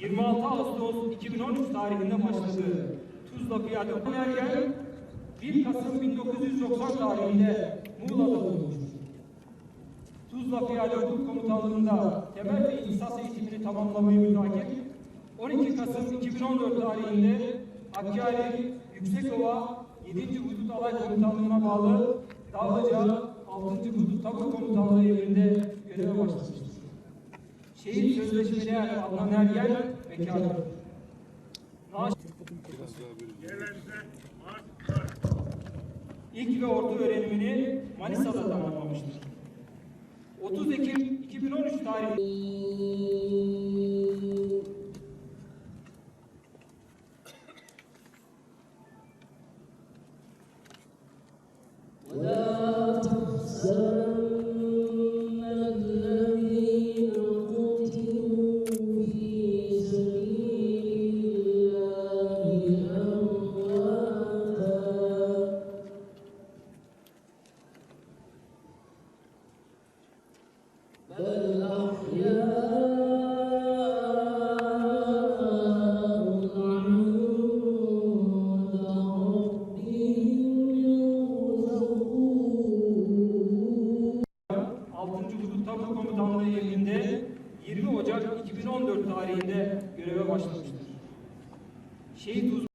26 Ağustos 2013 tarihinde başladığı Tuzla Piyade Ergen 1 Kasım 1990 tarihinde Muğla'da bulunmuştur. Tuzla Piyade Hukuk Komutanlığı'nda temel ve ihtisas eğitimini tamamlamayı mütakip 12 Kasım 2014 tarihinde Hakkari, Yüksekova 7. Hudut Alay Komutanlığı'na bağlı Dağlıca 6. Hudut Tabur Komutanlığı emrinde göreve başlamıştır şehir sözleşmeleri şey alınan her yer bekardır. Naaş... İlk ve orta öğrenimini Manisa'da tamamlamıştır. 30 Ekim 2013 tarihinde Well, 20 Ocak 2014 tarihinde göreve başlamıştır. Şehit